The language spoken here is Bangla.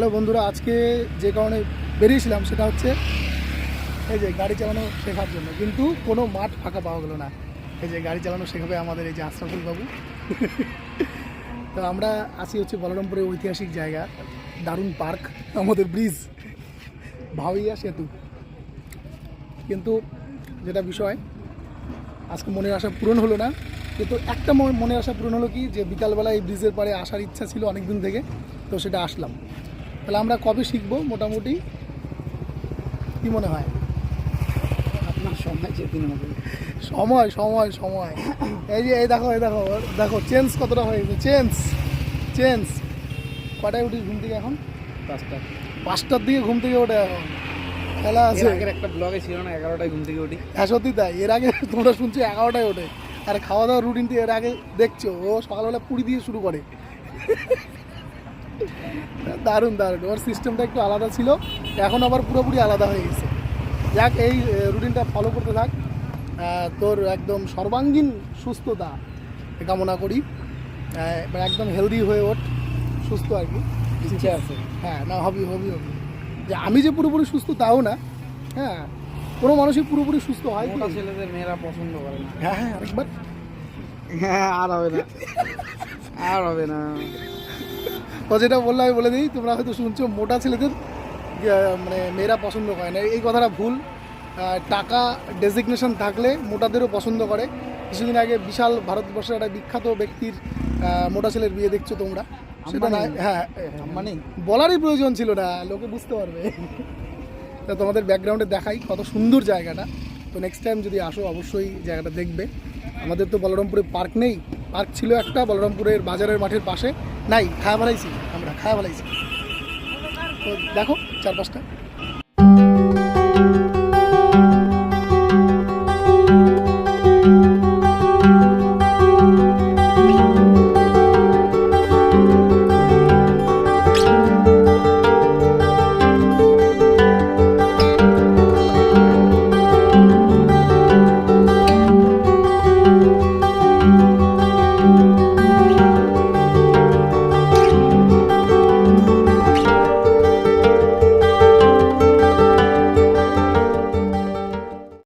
হ্যালো বন্ধুরা, আজকে যে কারণে বেরিয়েছিলাম সেটা হচ্ছে এই যে গাড়ি চালানো শেখার জন্য। কিন্তু কোনো মাঠ ফাঁকা পাওয়া গেলো না। এই যে গাড়ি চালানো শেখাবে আমাদের এই যে আশরাফুল বাবু। তো আমরা আসি হচ্ছে বলরামপুরের ঐতিহাসিক জায়গা, দারুণ পার্ক, আমাদের ব্রিজ, ভাওইয়া সেতু। কিন্তু যেটা বিষয়, আজকে মনের আশা পূরণ হলো না। কিন্তু একটা মন- মনের আশা পূরণ হলো কি, যে বিকালবেলা এই ব্রিজের পাড়ে আসার ইচ্ছা ছিল অনেক দিন থেকে, তো সেটা আসলাম। তাহলে আমরা কবে শিখব মোটামুটি? কি মনে হয়? আপনার সময় যেদিন হবে। সময় সময় সময়। এই যে এই দেখো এই দেখো দেখো চেঞ্জ কতটা হয়ে গেছে চেঞ্জ চেঞ্জ। কটায় উঠিস ঘুম থেকে এখন? পাঁচটা। পাঁচটার দিকে ঘুম থেকে ওঠে এখন। খেলা আছে। আগের একটা ব্লগে ছিল না এগারোটায় ঘুম থেকে উঠি। হ্যাঁ সত্যি তাই। এর আগে তোমরা শুনছো এগারোটায় ওঠে। আর খাওয়া দাওয়ার রুটিনটি এর আগে দেখছ। ও সকালবেলা পুরি দিয়ে শুরু করে। দারুণ দারুণ। ওর সিস্টেমটা একটু আলাদা ছিল এখন আবার পুরোপুরি আলাদা হয়ে গেছে। যাক এই রুটিনটা ফলো করতে থাক। তোর একদম সর্বাঙ্গীন সুস্থতা কামনা করি। একদম হেলদি হয়ে ওঠ সুস্থ আর কি। ইচ্ছা আছে। হ্যাঁ না হবি হবি হবি যে আমি যে পুরোপুরি সুস্থ তাও না হ্যাঁ কোনো মানুষই পুরোপুরি সুস্থ হয় কি ছেলেদের মেয়েরা পছন্দ করে না। হ্যাঁ হ্যাঁ আরেকবার। হ্যাঁ আর হবে না। আর হবে না। তো যেটা বললাম আমি বলে দিই তোমরা হয়তো শুনছো মোটা ছেলেদের মানে মেয়েরা পছন্দ করে না। এই কথাটা ভুল। টাকা ডেজিগনেশন থাকলে মোটাদেরও পছন্দ করে। কিছুদিন আগে বিশাল ভারতবর্ষের একটা বিখ্যাত ব্যক্তির মোটা ছেলের বিয়ে দেখছ তোমরা? সেটা না? হ্যাঁ মানে বলারই প্রয়োজন ছিল না লোকে বুঝতে পারবে। তা তোমাদের ব্যাকগ্রাউন্ডে দেখাই কত সুন্দর জায়গাটা। তো নেক্সট টাইম যদি আসো অবশ্যই জায়গাটা দেখবে। আমাদের তো বলরামপুরে পার্ক নেই। পার্ক ছিল একটা, বলরামপুরের বাজারের মাঠের পাশে। নাই, খায়া ফেলাইছি আমরা, খায়া ফেলাইছি তো দেখো, চারপাশটা।